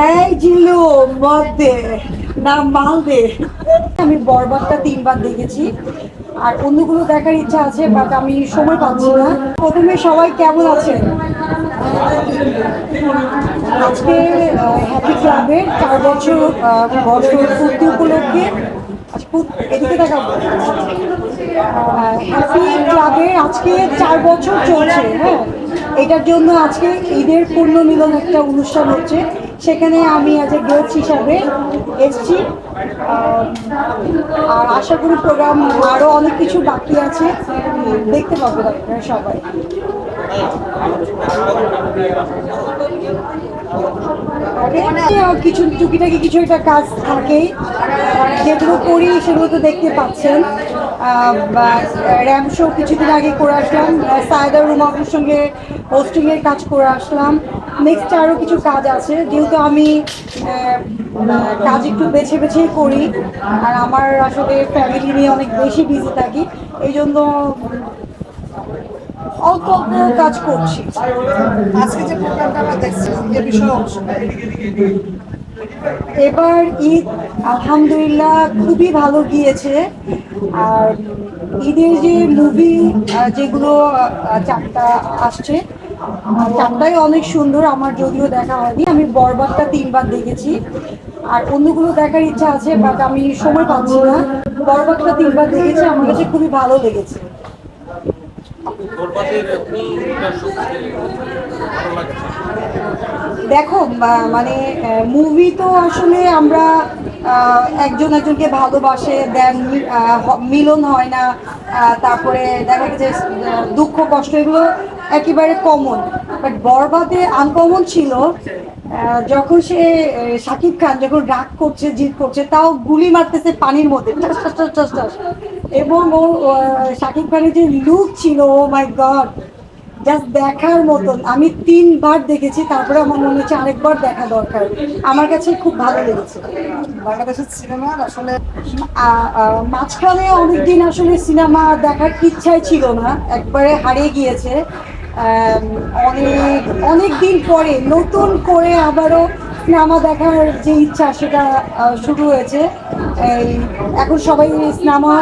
এই জিল্লু মদ দে না মাল দে। আমি বরবাদটা তিনবার দেখেছি, আর অন্যগুলো দেখার ইচ্ছা আছে বাট আমি সময় পাচ্ছি না। প্রথমে সবাই কেমন আছেন? আজকে হ্যাপি ক্লাবের চার বছর বছর পূর্তি উপলক্ষে এদিকে দেখাবো। হ্যাপি ক্লাবে আজকে চার বছর চলছে হ্যাঁ? এটার জন্য আজকে ঈদের পূর্ণ মিলন একটা অনুষ্ঠান হচ্ছে। সেখানে আমি আজ গেস্ট হিসাবে এসছি। আর আশা করি প্রোগ্রাম আরও অনেক কিছু বাকি আছে। দেখতে পাবো আপনারা সবাই। কিছু টুকিটাকি কিছু একটা কাজ থাকেই যেগুলো করি, সেগুলো তো দেখতে পাচ্ছেন। র্যাম শো কিছুদিন আগে করে আসলাম। সায়দা রুমাপুর সঙ্গে হোস্টিংয়ের কাজ করে আসলাম। নেক্সট আরও কিছু কাজ আছে। যেহেতু আমি কাজ একটু বেছে বেছেই করি, আর আমার আসলে ফ্যামিলি নিয়ে অনেক বেশি বিজি থাকি, এই জন্য অল্প অল্প কাজ করছি। আজকে যে প্রোগ্রামটা আমরা দেখছি এ বিষয়ে অবশ্যই এবার ঈদ আলহামদুলিল্লাহ খুবই ভালো গিয়েছে। আর ঈদের যে মুভি যেগুলো চারটা আসছে চারটাই অনেক সুন্দর আমার যদিও দেখা হয়নি। আমি বরবাদটা তিনবার দেখেছি। আর অন্যগুলো দেখার ইচ্ছা আছে বাট আমি সময় পাচ্ছি না। বরবাদটা তিনবার দেখেছি আমার কাছে খুবই ভালো লেগেছে বরবাদের কোনটা সবচেয়ে ভালো লাগছে দেখো মানে মুভি তো আসলে আমরা একজন একজনকে ভালোবাসে, দেন মিলন হয় না তারপরে দেখা গেছে দুঃখ, কষ্ট, এগুলো একেবারে কমন বাট বরবাদে আনকমন ছিল যখন সে শাকিব খান যখন রাগ করছে জিদ করছে তাও গুলি মারতেছে পানির মধ্যে টাস টাস টাস টাস টাস। এবং ও শাকিব খানের যে লুক ছিল ও মাই গড জাস্ট দেখার মতন। আমি তিনবার দেখেছি তারপরে আমার মনে হচ্ছে আরেকবার দেখা দরকার। আমার কাছে খুব ভালো লেগেছে। বাংলাদেশের সিনেমার আসলে মাঝখানে অনেকদিন আসলে সিনেমা দেখার ইচ্ছাই ছিল না। একবারে হারিয়ে গিয়েছে। অনেক অনেক দিন পরে নতুন করে আবারও সিনেমা দেখার যে ইচ্ছা সেটা শুরু হয়েছে। এই, এখন সবাই সিনেমা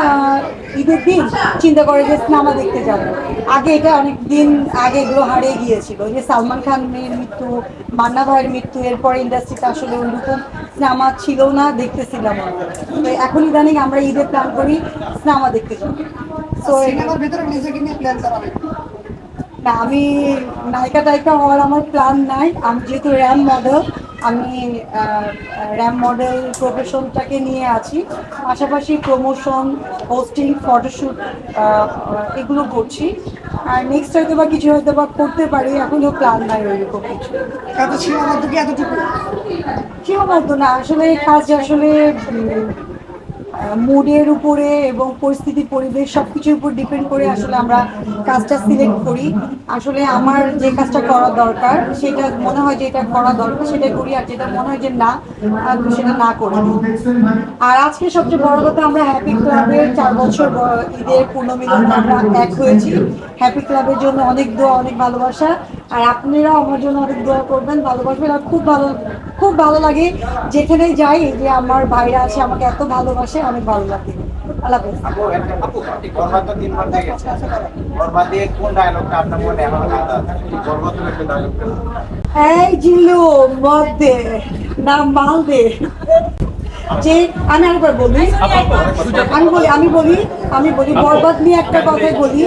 ঈদের দিন চিন্তা করে যে সিনেমা দেখতে যাব। আগে এটা অনেক দিন আগে এগুলো হারিয়ে গিয়েছিল। যে সালমান খানের মৃত্যু, মান্না ভাইয়ের মৃত্যু, এরপরে ইন্ডাস্ট্রিতে আসলে ওইরকম সিনেমা ছিল না, দেখতেছিলাম না। তো এখন ইদানিং আমরা ঈদে প্ল্যান করি সিনেমা দেখতে যাব। তো সিনেমার ভিতরে নিজেকে নিয়ে প্ল্যান করা না আমি নায়িকা টাইকা হওয়ার আমার প্ল্যান নাই। আমি যেহেতু র্যাম মডেল আমি র্যাম মডেল প্রফেশনটাকে নিয়ে আছি। পাশাপাশি প্রমোশন হোস্টিং ফটোশ্যুট এগুলো করছি। আর নেক্সট হয়তো বা কিছু হয়তো বা করতে পারি এখনও প্ল্যান নাই ওইরকম কিছু। এত সীমাবদ্ধ কি এতটুকু? সীমাবদ্ধ না আসলে কাজ আসলে মুডের উপরে এবং পরিস্থিতি পরিবেশ সব কিছুর উপর ডিপেন্ড করে আসলে আমরা কাজটা সিলেক্ট করি। আসলে আমার যে কাজটা করা দরকার, সেটা মনে হয় যে এটা করা দরকার, সেটা করি আর যেটা মনে হয় যে না সেটা না করি। আর আজকে সবচেয়ে বড় কথা, আমরা হ্যাপি ক্লাবের চার বছর ঈদের পূর্ণমিলন আমরা এক হয়েছি। হ্যাপি ক্লাবের জন্য অনেক দোয়া, অনেক ভালোবাসা। আর আপনারাও আমার জন্য অনেক দোয়া করবেন, ভালোবাসবেন। আর খুব ভালো খুব ভালো লাগে। যেখানে যাই যে আমার ভাইরা আছে আমাকে এত ভালোবাসে অনেক ভালো লাগে। এই মদ দে না মাল দে। যে আমি আরেকবার বলি আমি বলি আমি বলি আমি বলি বরবাদ নিয়ে একটা কথাই বলি।